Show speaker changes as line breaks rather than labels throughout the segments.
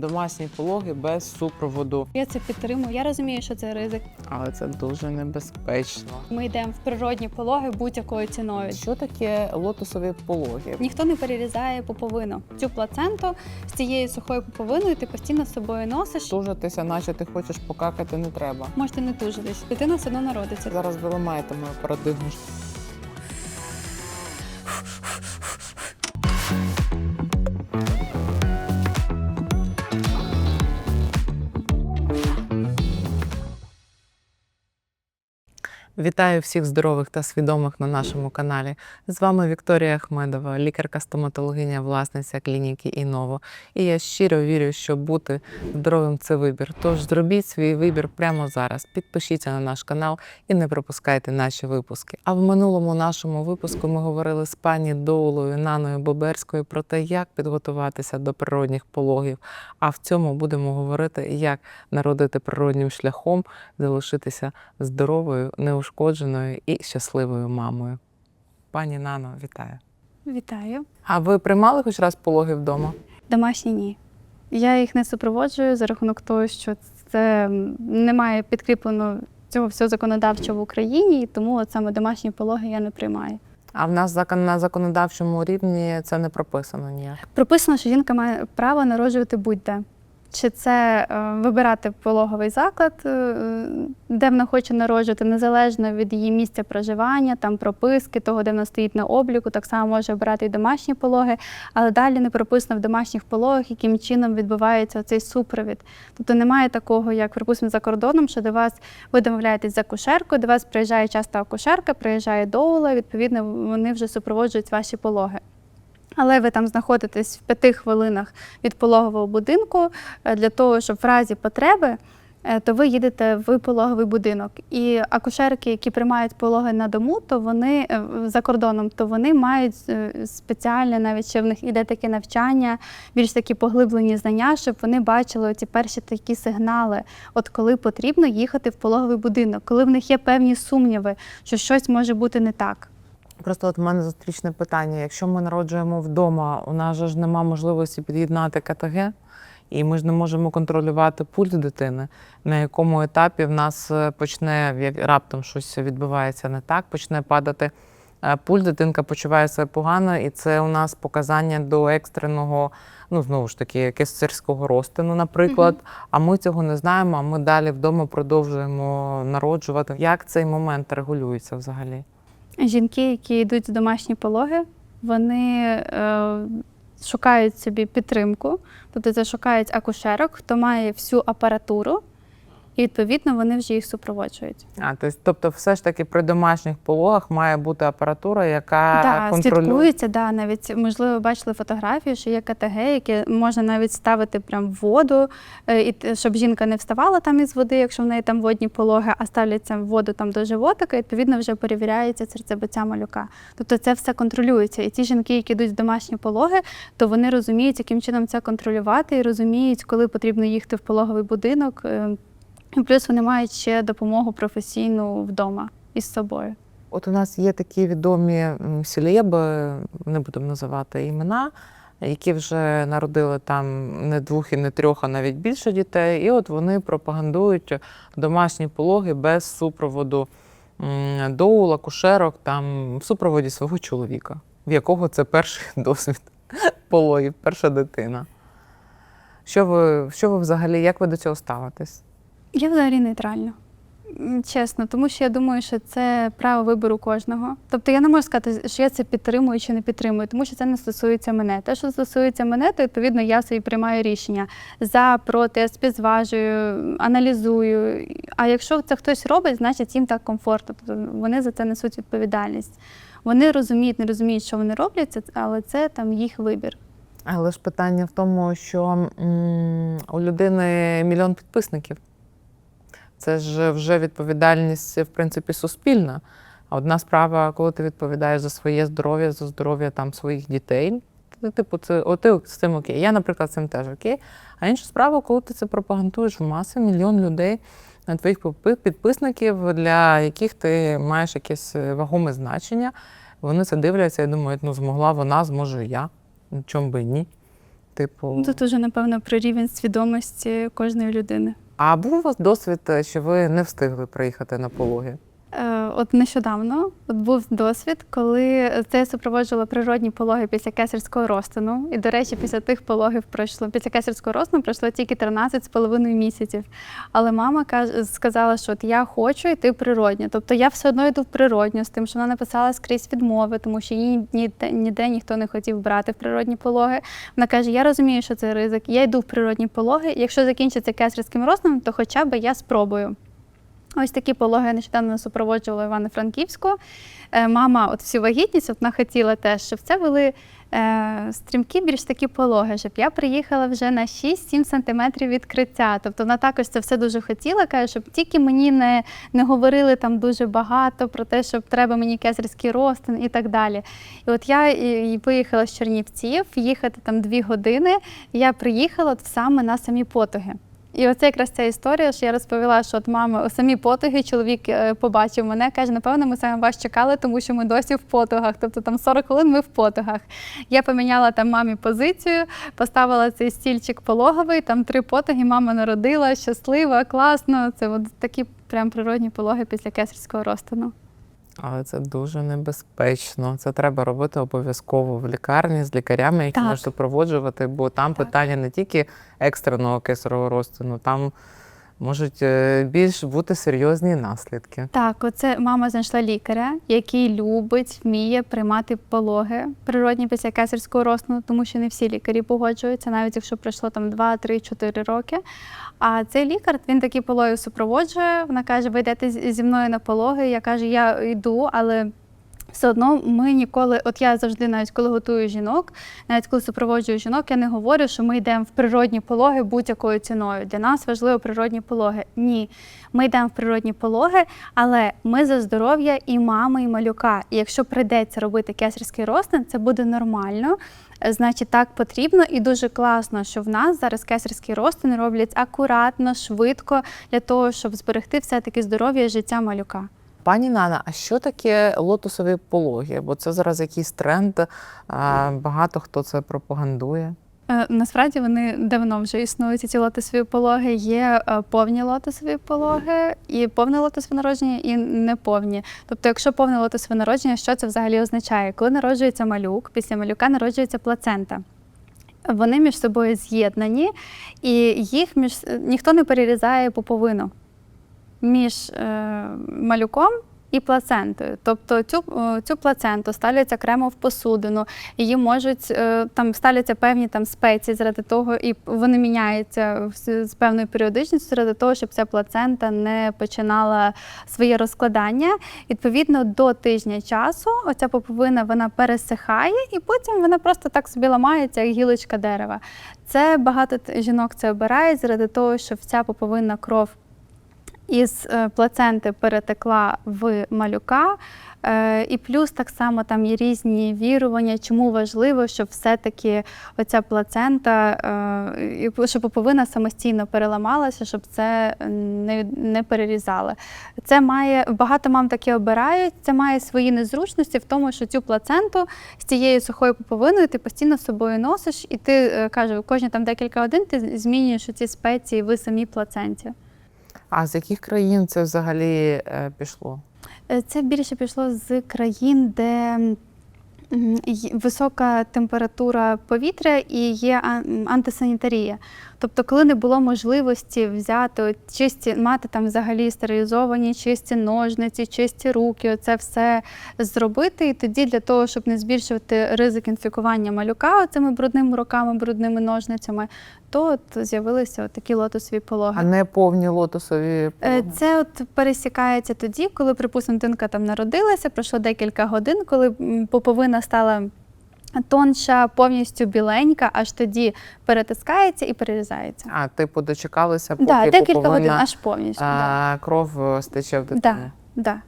домашні пологи без супроводу.
Я це підтримую. Я розумію, що це ризик.
Але це дуже небезпечно.
Ми йдемо в природні пологи будь-якою ціною.
Що таке лотосові пологи?
Ніхто не перерізає пуповину. Цю плаценту з цією сухою пуповиною ти постійно з собою носиш.
Тужитися, наче ти хочеш покакати, не треба.
Можете не тужитись. Дитина все одно народиться.
Зараз ви ламаєте мою парадигму. Вітаю всіх здорових та свідомих на нашому каналі. З вами Вікторія Ахмедова, лікарка-стоматологиня, власниця клініки Іново. І я щиро вірю, що бути здоровим це вибір. Тож зробіть свій вибір прямо зараз. Підпишіться на наш канал і не пропускайте наші випуски. А в минулому нашому випуску ми говорили з пані Доулою Наною Боберською про те, як підготуватися до природних пологів. А в цьому будемо говорити, як народити природним шляхом, залишитися здоровою, неушкодженою і щасливою мамою. Пані Нано, вітаю.
Вітаю.
А ви приймали хоч раз пологи вдома?
Домашні ні. Я їх не супроводжую за рахунок того, що це немає підкріплено цього всього законодавчо в Україні, і тому от саме домашні пологи я не приймаю.
А в нас на законодавчому рівні це не прописано ніяк.
Прописано, що жінка має право народжувати будь-де. Чи це е, вибирати пологовий заклад, е, де вона хоче народжувати, незалежно від її місця проживання, там прописки, того, де вона стоїть на обліку, так само може обирати і домашні пологи, але далі не прописано в домашніх пологах, яким чином відбувається цей супровід. Тобто немає такого, як припустимо, за кордоном, що до вас ви домовляєтесь за акушерку, до вас приїжджає часто акушерка, приїжджає доула, відповідно, вони вже супроводжують ваші пологи. Але ви там знаходитесь в п'яти хвилинах від пологового будинку е, для того, щоб в разі потреби, е, то ви їдете в пологовий будинок. І акушерки, які приймають пологи на дому, то вони е, за кордоном, то вони мають спеціальне, навіть ще в них іде таке навчання, більш такі поглиблені знання, щоб вони бачили ці перші такі сигнали, от коли потрібно їхати в пологовий будинок, коли в них є певні сумніви, що щось може бути не так.
Просто от в мене зустрічне питання. Якщо ми народжуємо вдома, у нас же ж нема можливості під'єднати КТГ, і ми ж не можемо контролювати пульс дитини, на якому етапі в нас е, почне як раптом щось відбувається не так, почне падати е, пульс, дитинка почуває себе погано, і це у нас показання до екстреного, ну знову ж таки, кесарського розтину, наприклад. А ми цього не знаємо. А ми далі вдома продовжуємо народжувати. Як цей момент регулюється взагалі?
Жінки, які йдуть в домашні пологи, вони е, шукають собі підтримку, тобто це шукають акушерок, хто має всю апаратуру, і відповідно вони вже їх супроводжують.
А, то тобто, все ж таки при домашніх пологах має бути апаратура, яка
Да,
контролює.
слідкується, да, навіть можливо, ви бачили фотографію, що є КТГ, яке можна навіть ставити прям в воду, е, і щоб жінка не вставала там із води, якщо в неї там водні пологи, а ставляться в воду там до животика, і відповідно вже перевіряється серцебиття малюка. Тобто це все контролюється. І ті жінки, які йдуть в домашні пологи, то вони розуміють, яким чином це контролювати, і розуміють, коли потрібно їхати в пологовий будинок. Плюс вони мають ще допомогу професійну вдома із собою.
От у нас є такі відомі селеби, не будемо називати імена, які вже народили там не двох і не трьох, а навіть більше дітей. І от вони пропагандують домашні пологи без супроводу м, доул, акушерок, там в супроводі свого чоловіка, в якого це перший досвід пологів, перша дитина. Що ви, що ви взагалі, як ви до цього ставитесь?
Я взагалі нейтральна. Чесно, тому що я думаю, що це право вибору кожного. Тобто я не можу сказати, що я це підтримую чи не підтримую, тому що це не стосується мене. Те, що стосується мене, то відповідно я собі приймаю рішення за, проти, я співзважую, аналізую. А якщо це хтось робить, значить їм так комфортно. Тобто вони за це несуть відповідальність. Вони розуміють, не розуміють, що вони роблять, але це там їх вибір.
Але ж питання в тому, що м, у людини мільйон підписників. Це ж вже відповідальність, в принципі, суспільна. Одна справа, коли ти відповідаєш за своє здоров'я, за здоров'я там своїх дітей, ти, типу, це о, ти з цим окей. Я, наприклад, з цим теж окей. А інша справа, коли ти це пропагандуєш в маси, мільйон людей, е, твоїх підпи- підписників, для яких ти маєш якесь е, вагоме значення, вони це дивляться і думають, ну змогла вона, зможу я. Чому би ні? типу.
Тут уже, напевно, про рівень свідомості кожної людини.
А був у вас досвід, е, що ви не встигли приїхати на пологи?
Е, От нещодавно от був досвід, коли це я супроводжувала природні пологи після кесарського розтину. І, до речі, після тих пологів пройшло після кесарського розтину пройшло тільки 13 з половиною місяців. Але мама сказала, що от я хочу йти природньо. Тобто я все одно йду в природньо з тим, що вона написала скрізь відмови, тому що її ніде, ніде ніхто не хотів брати в природні пологи. Вона каже: Я розумію, що це ризик. Я йду в природні пологи. Якщо закінчиться кесарським розтином, то хоча б я спробую. Ось такі пологи нещодавно супроводжувала Івано-Франківську. Е, Мама, от всю вагітність, вона хотіла теж, щоб це були е, стрімкі, більш такі пологи, щоб я приїхала вже на 6-7 сантиметрів відкриття. Тобто вона також це все дуже хотіла, каже, щоб тільки мені не, не говорили там дуже багато про те, щоб треба мені кесарський розтин і так далі. І от я і, і поїхала з Чернівців, їхати там дві години. Я приїхала от саме на самі потуги. І оце якраз ця історія, що я розповіла, що от мама у самі потуги, чоловік е, побачив мене, каже, напевно, ми саме вас чекали, тому що ми досі в потугах. Тобто там 40 хвилин ми в потугах. Я поміняла там мамі позицію, поставила цей стільчик пологовий, там три потуги, мама народила, щаслива, класно. Це от такі прям природні пологи після кесарського розтину.
Але це дуже небезпечно. Це треба робити обов'язково в лікарні з лікарями, які
Так.
можуть супроводжувати, бо там
Так.
питання не тільки екстреного кесарого розтину, там можуть е, більш бути серйозні наслідки.
Так, оце мама знайшла лікаря, який любить, вміє приймати пологи природні після кесарського розтину, тому що не всі лікарі погоджуються, навіть якщо пройшло там 2, 3, 4 роки. А цей лікар він такі пологи супроводжує. Вона каже: ви йдете зі мною на пологи. Я кажу, я йду, але. Все одно ми ніколи, от я завжди, навіть коли готую жінок, навіть коли супроводжую жінок, я не говорю, що ми йдемо в природні пологи будь-якою ціною. Для нас важливо природні пологи. Ні, ми йдемо в природні пологи, але ми за здоров'я і мами, і малюка. І якщо прийдеться робити кесарський розтин, це буде нормально. Значить, так потрібно і дуже класно, що в нас зараз кесарський розтин роблять акуратно, швидко для того, щоб зберегти все-таки здоров'я і життя малюка.
Пані Нана, а що таке лотосові пологи? Бо це зараз якийсь тренд, багато хто це пропагандує.
Е, Насправді вони давно вже існують. Ці лотосові пологи є е, повні лотосові пологи, і повне лотосове народження, і неповні. Тобто, якщо повне лотосове народження, що це взагалі означає? Коли народжується малюк, після малюка народжується плацента. Вони між собою з'єднані, і їх між ніхто не перерізає пуповину між е, малюком і плацентою. Тобто цю, е, цю плаценту ставлять окремо в посудину, її можуть е, там ставляться певні там спеції заради того, і вони міняються з певною періодичністю заради того, щоб ця плацента не починала своє розкладання. Відповідно, до тижня часу оця поповина вона пересихає, і потім вона просто так собі ламається, як гілочка дерева. Це багато жінок це обирають заради того, щоб ця поповинна кров із е, плаценти перетекла в малюка. Е, І плюс так само там є різні вірування, чому важливо, щоб все-таки оця плацента, е, щоб поповина самостійно переламалася, щоб це не, не перерізали. Це має багато мам таке обирають. Це має свої незручності в тому, що цю плаценту з цією сухою поповиною ти постійно з собою носиш, і ти кажу, кожні там декілька годин ти змінюєш ці спеції в самій плаценті.
А з яких країн це взагалі е, пішло?
Е, Це більше пішло з країн, де висока температура повітря і є антисанітарія. Тобто, коли не було можливості взяти чисті, мати там взагалі стерилізовані чисті ножниці, чисті руки, це все зробити. І тоді для того, щоб не збільшувати ризик інфікування малюка цими брудними руками, брудними ножницями, то от з'явилися от такі лотосові пологи.
А не повні лотосові
Е,
пологи?
Це от пересікається тоді, коли, припустимо, дитинка там народилася, пройшло декілька годин, коли поповина стала тонша, повністю біленька, аж тоді перетискається і перерізається.
А, типу, дочекалися, поки
Да, декілька годин, аж повністю. Да.
кров е, стече в дитину.
Да, да.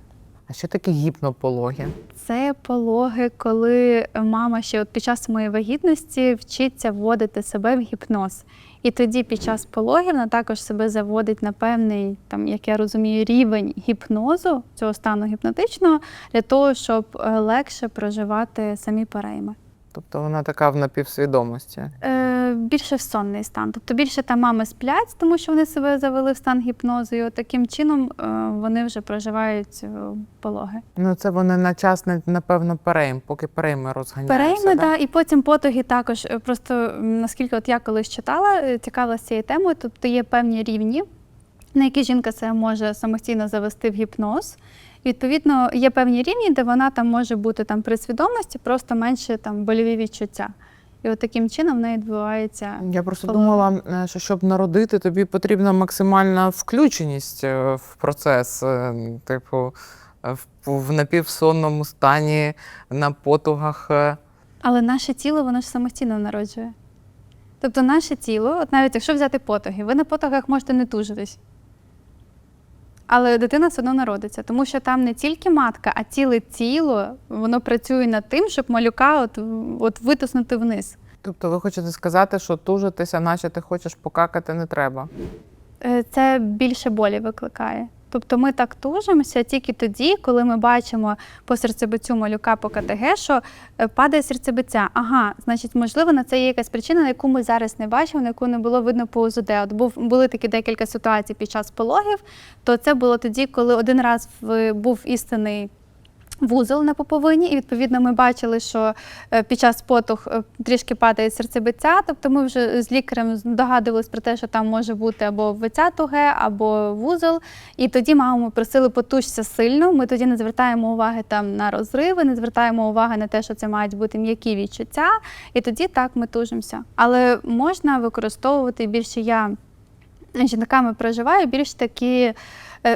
А що таке гіпнопологи?
Це пологи, коли мама ще от під час моєї вагітності вчиться вводити себе в гіпноз. І тоді під час пологів вона також себе заводить на певний, там, як я розумію, рівень гіпнозу, цього стану гіпнотичного, для того, щоб е, легше проживати самі перейми.
Тобто вона така в напівсвідомості.
Е, більше в сонний стан. Тобто більше там мами сплять, тому що вони себе завели в стан гіпнозу, і таким чином е, вони вже проживають е, пологи.
Ну, це вони на час, напевно, перейм, поки перейми розганяються.
Перейми,
да?
да, і потім потоги також. Е, Просто наскільки от я колись читала, цікавилася цією темою, тобто є певні рівні, на які жінка це може самостійно завести в гіпноз. І, відповідно, є певні рівні, де вона там може бути там при свідомості, просто менше там больові відчуття. І от таким чином в неї відбувається.
Я просто
Пологи.
думала, е, що щоб народити, тобі потрібна максимальна включеність е, в процес, е, типу, в, в напівсонному стані, на потугах.
Але наше тіло, воно ж самостійно народжує. Тобто наше тіло, от навіть якщо взяти потуги, ви на потугах можете не тужитись. Але дитина все одно народиться, тому що там не тільки матка, а ціле тіло, воно працює над тим, щоб малюка от, от витиснути вниз.
Тобто ви хочете сказати, що тужитися, наче ти хочеш покакати, не треба.
Е, Це більше болі викликає. Тобто ми так тужимося тільки тоді, коли ми бачимо по серцебицю малюка по КТГ, що е, падає серцебиця. Ага, значить, можливо, на це є якась причина, на яку ми зараз не бачимо, на яку не було видно по УЗД. От був були такі декілька ситуацій під час пологів. То це було тоді, коли один раз в- був істинний. Вузол на поповині, і відповідно ми бачили, що е, під час потух е, трішки падає серцебиття. Тобто ми вже з лікарем здогадувалися про те, що там може бути або виця туге, або вузол. І тоді маму просили потужся сильно. Ми тоді не звертаємо уваги там на розриви, не звертаємо уваги на те, що це мають бути м'які відчуття. І тоді так ми тужимося. Але можна використовувати більше я жінками проживаю більш такі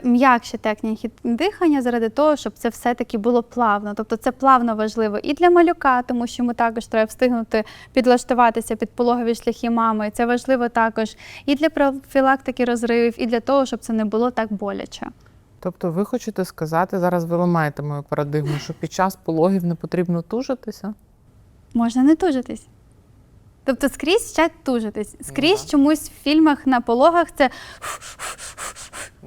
м'якші техніки дихання заради того, щоб це все-таки було плавно. Тобто це плавно важливо і для малюка, тому що йому також треба встигнути підлаштуватися під пологові шляхи мами. Це важливо також і для профілактики розривів, і для того, щоб це не було так боляче.
Тобто, ви хочете сказати, зараз ви ламаєте мою парадигму, що під час пологів не потрібно тужитися?
Можна не тужитись. Тобто скрізь вчать тужитись. Скрізь чомусь в фільмах на пологах це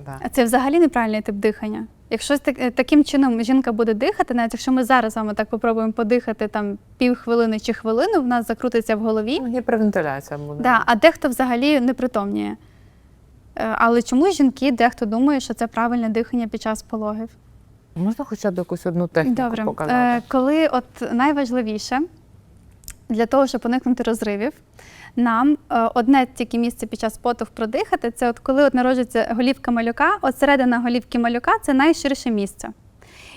Да.
А Це взагалі неправильний тип дихання. Якщо так- е, таким чином жінка буде дихати, навіть якщо ми зараз з вами так попробуємо подихати там пів хвилини чи хвилину, в нас закрутиться в голові.
Ну, Гіпервентиляція буде.
Да, а дехто взагалі не притомніє. Е, Але чому жінки дехто думає, що це правильне дихання під час пологів?
Можна хоча б якусь одну техніку
Добре,
показати?
Е, коли от найважливіше для того, щоб уникнути розривів, нам е, одне тільки місце під час потух продихати, це от коли от народжується голівка малюка, от середина голівки малюка це найширше місце.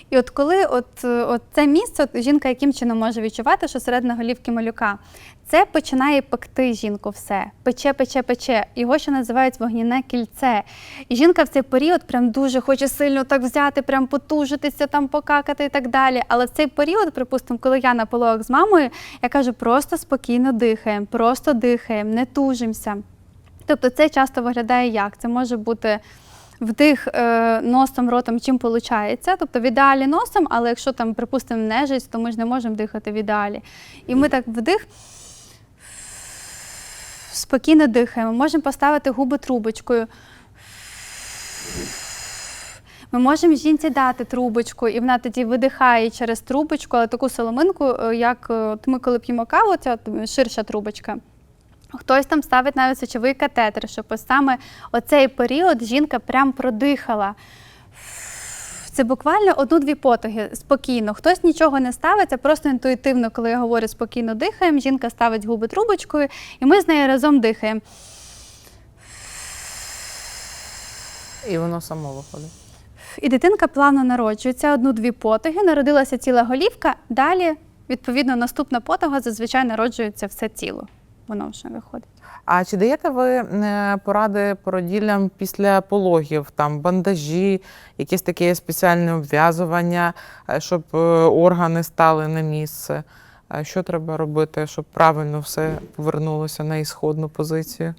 І от коли от, е, от це місце, от жінка яким чином може відчувати, що середина голівки малюка, це починає пекти жінку все. Пече, пече, пече. Його ще називають вогняне кільце. І жінка в цей період прям дуже хоче сильно так взяти, прям потужитися, там покакати і так далі. Але в цей період, припустимо, коли я на пологах з мамою, я кажу, просто спокійно дихаємо, просто дихаємо, не тужимося. Тобто це часто виглядає як? Це може бути вдих е, носом, ротом, чим виходить. Тобто в ідеалі носом, але якщо там, припустимо, нежить, то ми ж не можемо дихати в ідеалі. І ми так вдих. Спокійно дихаємо. Можемо поставити губи трубочкою. Ми можемо жінці дати трубочку, і вона тоді видихає через трубочку, але таку соломинку, е, як е, ми коли п'ємо каву, от ширша трубочка. Хтось там ставить навіть сечовий катетер, щоб ось саме оцей період жінка прям продихала. Це буквально одну-дві потуги спокійно. Хтось нічого не ставить, а просто інтуїтивно, коли я говорю спокійно дихаємо, жінка ставить губи трубочкою, і ми з нею разом дихаємо.
І воно само виходить.
І дитинка плавно народжується, одну-дві потуги, народилася ціла голівка. Далі, відповідно, наступна потуга зазвичай народжується все тіло. Воно вже виходить.
А чи даєте ви е, поради породіллям після пологів, там бандажі, якісь таке спеціальне обв'язування, е, щоб е, органи стали на місце? Що треба робити, щоб правильно все повернулося на ісходну позицію?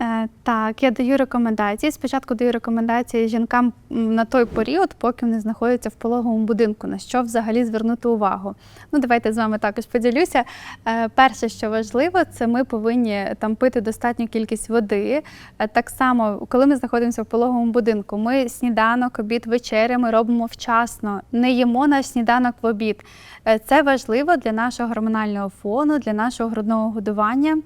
Е, Так, я даю рекомендації. Спочатку даю рекомендації жінкам на той період, поки вони знаходяться в пологовому будинку, на що взагалі звернути увагу. Ну, давайте з вами також поділюся. Е, Перше, що важливо, це ми повинні там пити достатню кількість води. Е, Так само, коли ми знаходимося в пологовому будинку, ми сніданок, обід, вечеря ми робимо вчасно, не їмо наш сніданок в обід. Це важливо для нашого гормонального фону, для нашого грудного годування.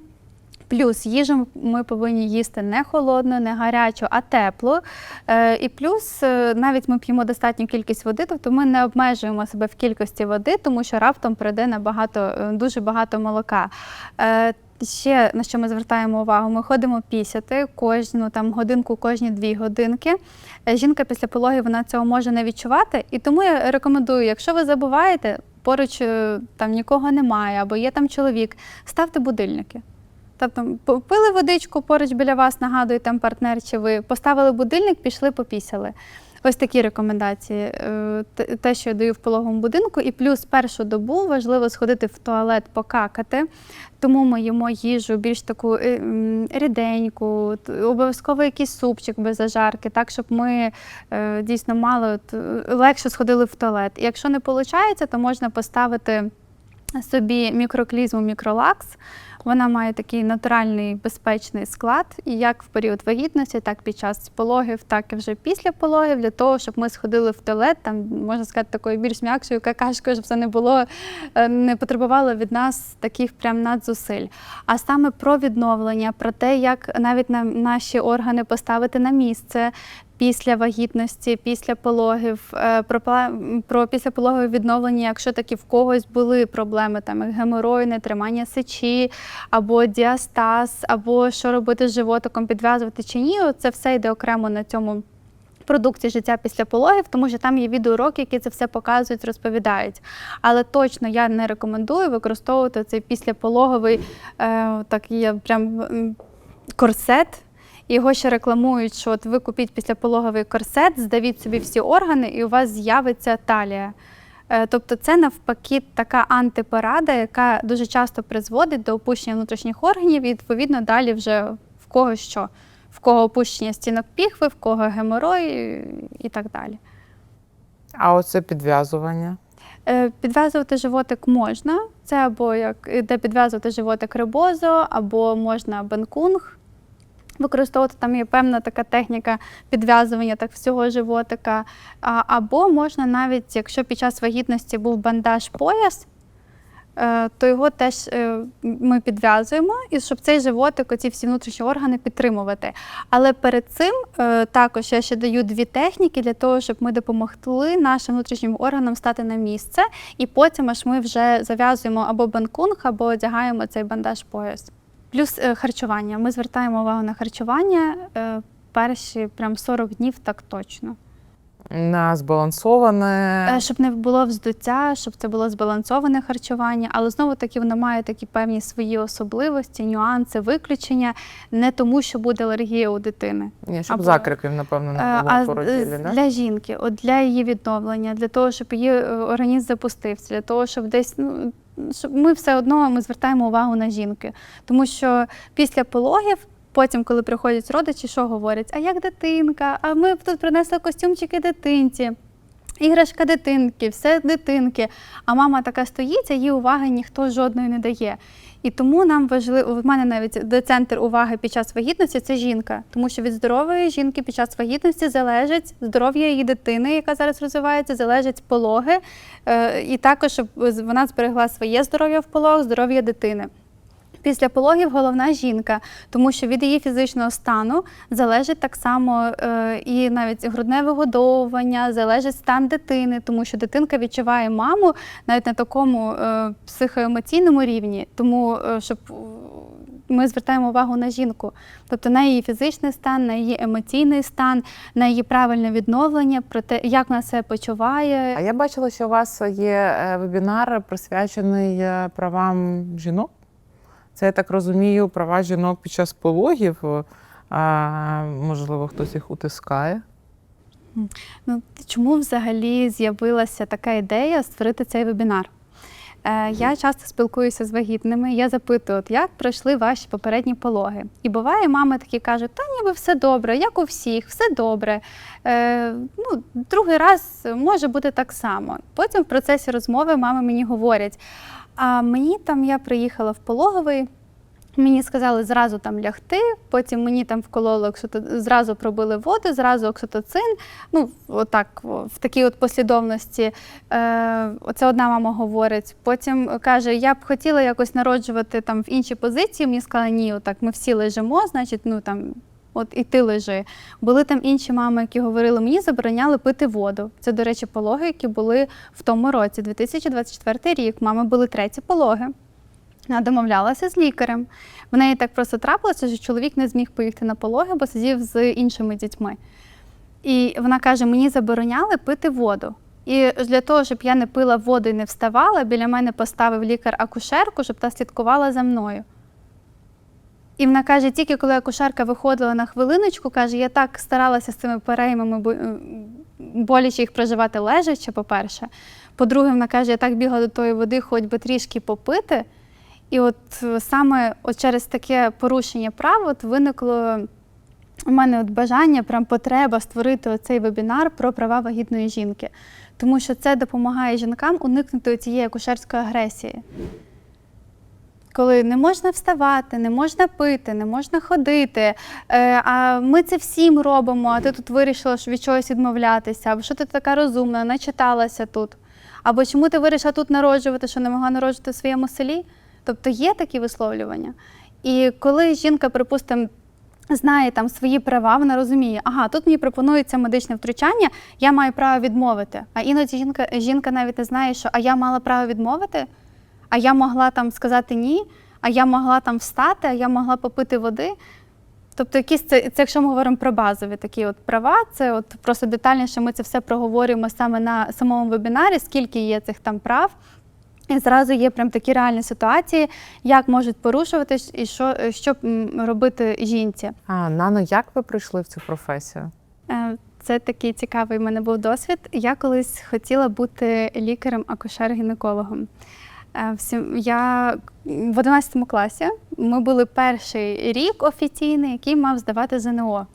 Плюс їжу ми повинні їсти не холодну, не гарячу, а теплу. Е, і плюс е, навіть ми п'ємо достатню кількість води, тобто ми не обмежуємо себе в кількості води, тому що раптом прийде набагато е, дуже багато молока. Ще на що ми звертаємо увагу, ми ходимо пісяти кожну там годинку, кожні дві годинки. Жінка після пологів вона цього може не відчувати, і тому я рекомендую, якщо ви забуваєте, поруч там нікого немає або є там чоловік, ставте будильники. Тобто попили водичку поруч біля вас, нагадує там партнер, чи ви поставили будильник, пішли, попісяли. Ось такі рекомендації. Е, те- що я даю в пологовому будинку, і плюс першу добу важливо сходити в туалет, покакати. Тому ми їмо їжу більш таку е, ріденьку, обов'язково якийсь супчик без зажарки, так щоб ми е, дійсно мали е, легше сходили в туалет. І якщо не виходить, то можна поставити собі мікроклізму мікролакс. Вона має такий натуральний безпечний склад, і як в період вагітності, так під час пологів, так і вже після пологів, для того, щоб ми сходили в туалет, там можна сказати, такою більш м'якшою какашкою, щоб це не було, е, не потребувало від нас таких прям надзусиль. А саме про відновлення, про те, як навіть на наші органи поставити на місце. Після вагітності, після пологів, е, про, про післяпологове відновлення, якщо такі в когось були проблеми, там як геморой, нетримання сечі, або діастаз, або що робити з животиком, підв'язувати чи ні, це все йде окремо на цьому продукті життя після пологів, тому що там є відеоуроки, які це все показують, розповідають. Але точно я не рекомендую використовувати цей післяпологовий е, такий прям корсет. Його ще рекламують, що от ви купіть післяпологовий корсет, здавіть собі всі органи, і у вас з'явиться талія. Е, Тобто це навпаки така антипорада, яка дуже часто призводить до опущення внутрішніх органів, і відповідно далі вже в кого що, в кого опущення стінок піхви, в кого геморой і- і так далі.
А оце підв'язування.
Е, Підв'язувати животик можна. Це або як де підв'язувати животик рибозо, або можна бенкунг. Використовувати там є певна така техніка підв'язування так всього животика. А, або можна навіть, якщо під час вагітності був бандаж пояс, е, то його теж е, ми підв'язуємо, і щоб цей животик, оці всі внутрішні органи підтримувати. Але перед цим е, також я ще даю дві техніки для того, щоб ми допомогли нашим внутрішнім органам стати на місце, і потім аж ми вже зав'язуємо або бенкунг, або одягаємо цей бандаж пояс. Плюс е, харчування. Ми звертаємо увагу на харчування е, перші прям 40 днів, так точно.
На збалансоване.
Е, Щоб не було вздуття, щоб це було збалансоване харчування, але знову таки воно має такі певні свої особливості, нюанси, виключення, не тому, що буде алергія у дитини.
Ні, щоб
або-
закриків, напевно, не
А
було
з-
породілі, да?
для жінки, от для її відновлення, для того, щоб її організм запустився, для того, щоб десь ну. Щоб ми все одно ми звертаємо увагу на жінки, тому що після пологів, потім, коли приходять родичі, що говорять? А як дитинка? А ми тут принесли костюмчики дитинці. Іграшка дитинки, все дитинки. А мама така стоїть, а їй уваги ніхто жодної не дає. І тому нам важливо, в мене навіть до центр уваги під час вагітності це жінка, тому що від здорової жінки під час вагітності залежить здоров'я її дитини, яка зараз розвивається, залежить пологи, е, і також щоб вона зберегла своє здоров'я в пологах, здоров'я дитини. Після пологів головна жінка, тому що від її фізичного стану залежить так само е, і навіть грудне вигодовування, залежить стан дитини, тому що дитинка відчуває маму навіть на такому е, психоемоційному рівні. Тому е, щоб ми звертаємо увагу на жінку, тобто на її фізичний стан, на її емоційний стан, на її правильне відновлення, про те, як вона себе почуває.
А я бачила, що у вас є вебінар присвячений правам жінок. Це я так розумію, права жінок під час пологів. А, можливо, хтось їх утискає.
Ну, чому взагалі з'явилася така ідея створити цей вебінар? Е, Я часто спілкуюся з вагітними. Я запитую, от як пройшли ваші попередні пологи. І буває, мами такі кажуть, та ніби все добре, як у всіх, все добре. Е, ну, другий раз може бути так само. Потім в процесі розмови мами мені говорять: а мені там я приїхала в пологовий. Мені сказали зразу там лягти, потім мені там вкололи оксито... зразу пробили воду, зразу окситоцин. Ну, отак, в такій от послідовності. Е, оце одна мама говорить. Потім каже, я б хотіла якось народжувати там в іншій позиції. Мені сказали, ні, отак ми всі лежимо, значить, ну там. От і ти лежи. Були там інші мами, які говорили, мені забороняли пити воду. Це, до речі, пологи, які були в тому році, 2024 рік. Мами були треті пологи. Вона домовлялася з лікарем. В неї так просто трапилося, що чоловік не зміг поїхати на пологи, бо сидів з іншими дітьми. І вона каже: мені забороняли пити воду. І для того, щоб я не пила воду і не вставала, біля мене поставив лікар акушерку, щоб та слідкувала за мною. І вона каже, тільки коли акушерка виходила на хвилиночку, каже, я так старалася з цими переймами, бо- боляче їх проживати лежачи, по-перше. По-друге, вона каже, я так бігла до тої води, хоч би трішки попити. І от е, саме от через таке порушення прав от виникло у мене от бажання, прям потреба створити оцей вебінар про права вагітної жінки. Тому що це допомагає жінкам уникнути цієї акушерської агресії. Коли не можна вставати, не можна пити, не можна ходити. Е, а ми це всім робимо, а ти тут вирішила від чогось відмовлятися, або що ти така розумна, начиталася тут. Або чому ти вирішила тут народжувати, що не могла народжувати в своєму селі? Тобто є такі висловлювання. І коли жінка, припустимо, знає там свої права, вона розуміє, ага, тут мені пропонується медичне втручання, я маю право відмовити. А іноді жінка, жінка навіть не знає, що а я мала право відмовити, а я могла там сказати ні, а я могла там встати, а я могла попити води. Тобто, якісь це, це якщо ми говоримо про базові такі от права, це от просто детальніше ми це все проговорюємо саме на самому вебінарі, скільки є цих там прав. І зразу є прям такі реальні ситуації, як можуть порушуватись і що, що робити жінці.
А Нано, як ви прийшли в цю професію?
Е, Це такий цікавий в мене був досвід. Я колись хотіла бути лікарем-акушер-гінекологом. Е, Я в 11 класі ми були перший рік офіційний, який мав здавати ЗНО.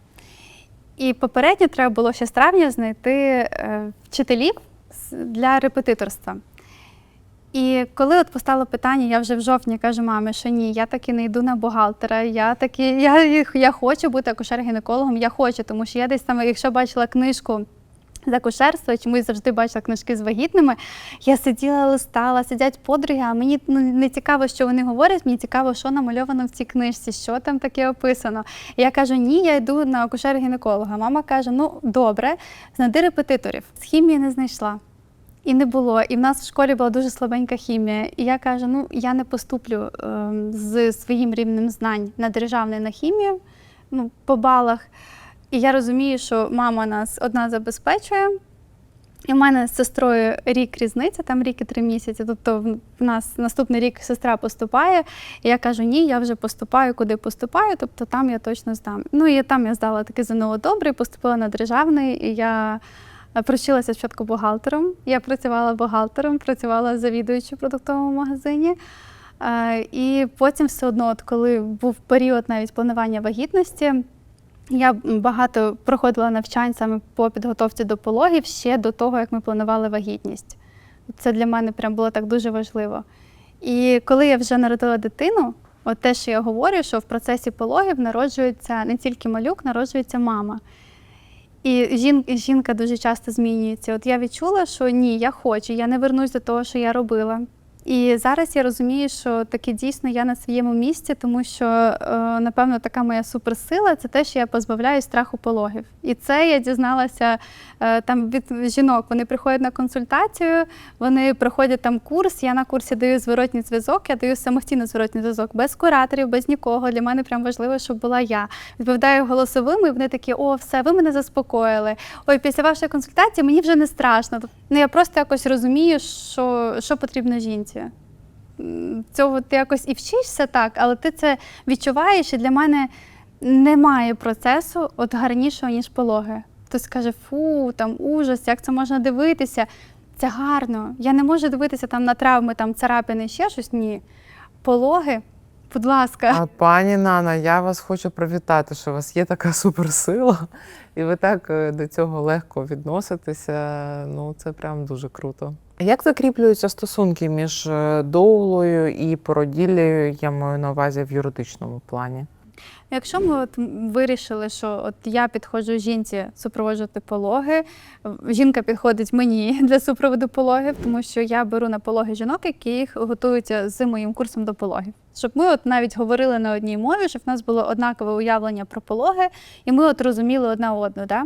І попередньо треба було ще з травня знайти е, вчителів для репетиторства. І коли от постало питання, я вже в жовтні кажу мамі, що ні, я таки не йду на бухгалтера, я таки, я, я хочу бути акушер-гінекологом, я хочу, тому що я десь там, якщо бачила книжку з акушерства, чомусь завжди бачила книжки з вагітними, я сиділа, листала, сидять подруги, а мені ну, не цікаво, що вони говорять, мені цікаво, що намальовано в цій книжці, що там таке описано. І я кажу, ні, я йду на акушер-гінеколога. Мама каже, ну добре, знайди репетиторів. З хімії не знайшла. І не було. І в нас в школі була дуже слабенька хімія. І я кажу: ну я не поступлю ем, з своїм рівнем знань на державний на хімію, ну, по балах. І я розумію, що мама нас одна забезпечує. І в мене з сестрою рік різниця, там рік і три місяці. Тобто в- нас наступний рік сестра поступає. І я кажу, ні, я вже поступаю, куди поступаю, тобто там я точно здам. Ну і там я здала таке ЗНО добре, поступила на державний, і я е, провчилася спочатку бухгалтером. Я працювала бухгалтером, працювала завідуючою продуктовому магазині. Е, І потім все одно, от коли був період навіть планування вагітності, я багато проходила навчань саме по підготовці до пологів ще до того, як ми планували вагітність. Це для мене прям було так дуже важливо. І коли я вже народила дитину, от те, що я говорю, що в процесі пологів народжується не тільки малюк, народжується мама. І жінка дуже часто змінюється. От я відчула, що ні, я хочу, я не вернусь до того, що я робила. І зараз я розумію, що таки дійсно я на своєму місці, тому що, е, напевно, така моя суперсила це те, що я позбавляю страху пологів. І це я дізналася е, там від жінок. Вони приходять на консультацію, вони проходять там курс. Я на курсі даю зворотній зв'язок, я даю самостійно зворотній зв'язок, без кураторів, без нікого. Для мене прям важливо, щоб була я. Відповідаю голосовими, і вони такі, о, все, ви мене заспокоїли. Ой, після вашої консультації мені вже не страшно. Ну, я просто якось розумію, що, що потрібно жінці. Цього ти якось і вчишся так, але ти це відчуваєш, і для мене немає процесу от гарнішого, ніж пологи. Хтось каже, фу, там ужас, як це можна дивитися. Це гарно. Я не можу дивитися там на травми, там царапини, ще щось. Ні. Pологи, будь ласка.
А пані Нана, я вас хочу привітати, що у вас є така суперсила, і ви так е, до цього легко відноситеся. Ну, це прям дуже круто. Як закріплюються стосунки між е, доулою і породіллею, я маю на увазі в юридичному плані?
Якщо ми от вирішили, що от я підходжу жінці супроводжувати пологи, жінка підходить мені для супроводу пологів, тому що я беру на пологи жінок, які їх готуються з моїм курсом до пологів. Щоб ми от навіть говорили на одній мові, щоб в нас було однакове уявлення про пологи, і ми от розуміли одна одну. Да?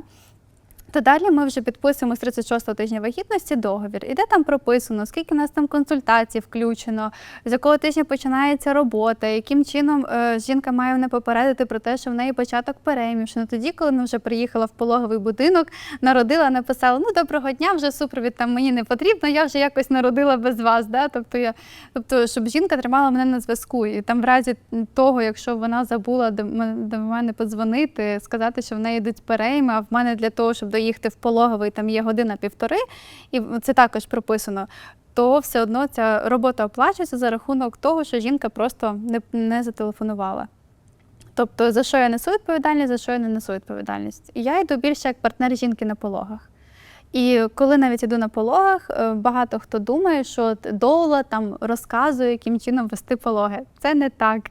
То далі ми вже підписуємо з 36-го тижня вагітності договір. І де там прописано, скільки у нас там консультацій включено, з якого тижня починається робота, яким чином е, жінка має мене попередити про те, що в неї початок переймів. Що не тоді, коли вона вже приїхала в пологовий будинок, народила, написала: Ну, доброго дня, вже супровід там мені не потрібно, я вже якось народила без вас. Да? Тобто, я, тобто, щоб жінка тримала мене на зв'язку. І там, в разі того, якщо вона забула до до мене подзвонити, сказати, що в неї йдуть перейми, а в мене для того, щоб доїхати в пологовий, там є година-півтори, і це також прописано. То все одно ця робота оплачується за рахунок того, що жінка просто не, не зателефонувала. Тобто, за що я несу відповідальність, за що я не несу відповідальність. І я йду більше як партнер жінки на пологах. І коли навіть іду на пологах, е, багато хто думає, що доула там розказує, яким чином вести пологи. Це не так.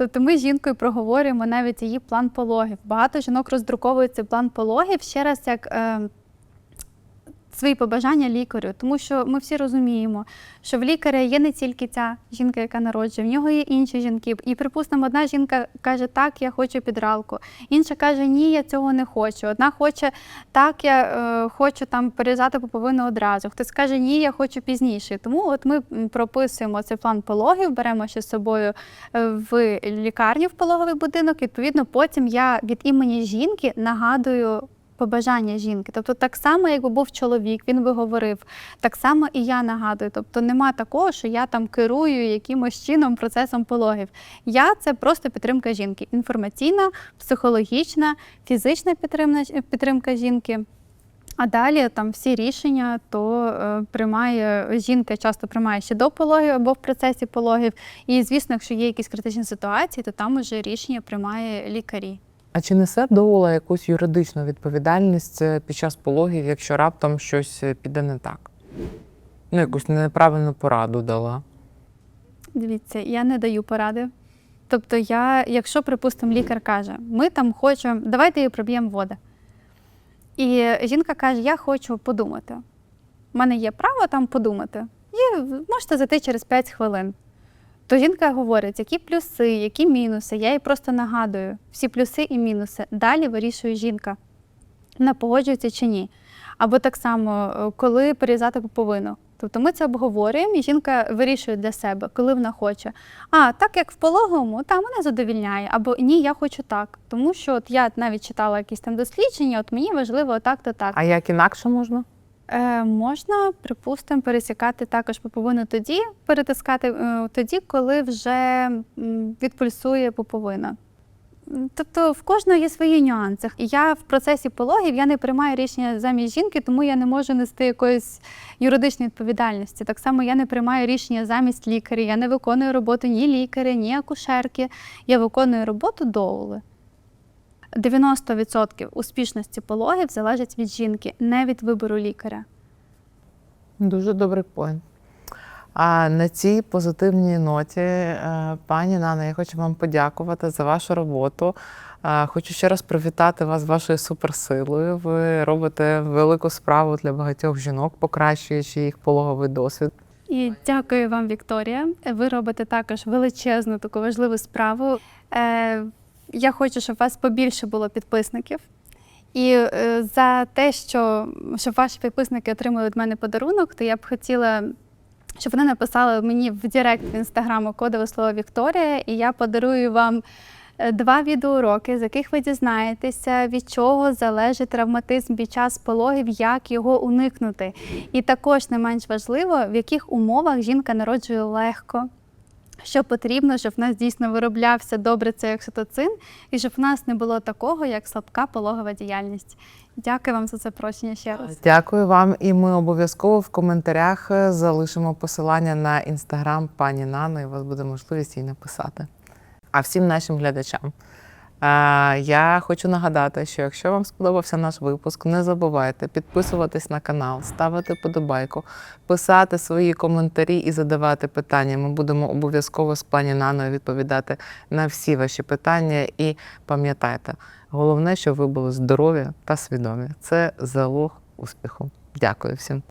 Тобто ми з жінкою проговорюємо навіть її план пологів. Багато жінок роздруковують цей план пологів ще раз як е, свої побажання лікарю, тому що ми всі розуміємо, що в лікаря є не тільки ця жінка, яка народжує, в нього є інші жінки. І, припустимо, одна жінка каже, так, я хочу підралку, інша каже, ні, я цього не хочу. Одна хоче, так, я е, хочу там перерізати пуповину одразу. Хтось каже, ні, я хочу пізніше. Тому от ми прописуємо цей план пологів, беремо ще з собою е, в лікарню в пологовий будинок. Відповідно, потім я від імені жінки нагадую побажання жінки. Тобто, так само, якби був чоловік, він би говорив, так само і я нагадую. Тобто нема такого, що я там керую якимось чином процесом пологів. Я це просто підтримка жінки. Інформаційна, психологічна, фізична підтримка жінки. А далі там всі рішення то е, приймає жінка, часто приймає ще до пологів або в процесі пологів. І звісно, якщо є якісь критичні ситуації, то там уже рішення приймає лікарі.
А чи несе доула якусь юридичну відповідальність е, під час пологів, якщо раптом щось е, піде не так? Ну, якусь неправильну пораду дала.
Дивіться, я не даю поради. Тобто, я, якщо, припустимо, лікар каже, ми там хочемо, давайте її проб'ємо води. І жінка каже, я хочу подумати. У мене є право там подумати. І можете зайти через 5 хвилин. То жінка говорить, які плюси, які мінуси. Я їй просто нагадую всі плюси і мінуси. Далі вирішує жінка, вона погоджується чи ні. Або так само, е, коли перерізати пуповину. Тобто ми це обговорюємо, і жінка вирішує для себе, коли вона хоче. А, так як в пологовому, та мене задовільняє, або ні, я хочу так. Тому що от я навіть читала якісь там дослідження, от мені важливо так-то так.
А як інакше можна?
Е, можна, припустимо, пересікати також пуповину тоді, перетискати е, тоді, коли вже відпульсує пуповина. Тобто в кожного є свої нюанси. І я в процесі пологів я не приймаю рішення замість жінки, тому я не можу нести якоїсь юридичної відповідальності. Так само я не приймаю рішення замість лікаря. Я не виконую роботу ні лікаря, ні акушерки. Я виконую роботу доули. 90% успішності пологів залежить від жінки, не від вибору лікаря.
Дуже добрий поінт. А на цій позитивній ноті, е, пані Нана, я хочу вам подякувати за вашу роботу. Е, Хочу ще раз привітати вас з вашою суперсилою. Ви робите велику справу для багатьох жінок, покращуючи їх пологовий досвід.
І дякую вам, Вікторія. Ви робите також величезну таку важливу справу. Я хочу, щоб у вас побільше було підписників. І е, за те, що щоб ваші підписники отримали від мене подарунок, то я б хотіла, щоб вони написали мені в Директ в інстаграму кодове слово Вікторія, і я подарую вам е, два відеоуроки, з яких ви дізнаєтеся, від чого залежить травматизм під час пологів, як його уникнути. І також не менш важливо, в яких умовах жінка народжує легко. Що потрібно, щоб в нас дійсно вироблявся добре цей окситоцин, і щоб в нас не було такого, як слабка пологова діяльність. Дякую вам за це прощення ще раз.
Дякую вам, і ми обов'язково в коментарях е, залишимо посилання на інстаграм пані Нано, і у вас буде можливість їй написати. А всім нашим глядачам. Я хочу нагадати, що якщо вам сподобався наш випуск, не забувайте підписуватись на канал, ставити подобайку, писати свої коментарі і задавати питання. Ми будемо обов'язково з пані Наною відповідати на всі ваші питання. І пам'ятайте, головне, щоб ви були здорові та свідомі. Це залог успіху. Дякую всім.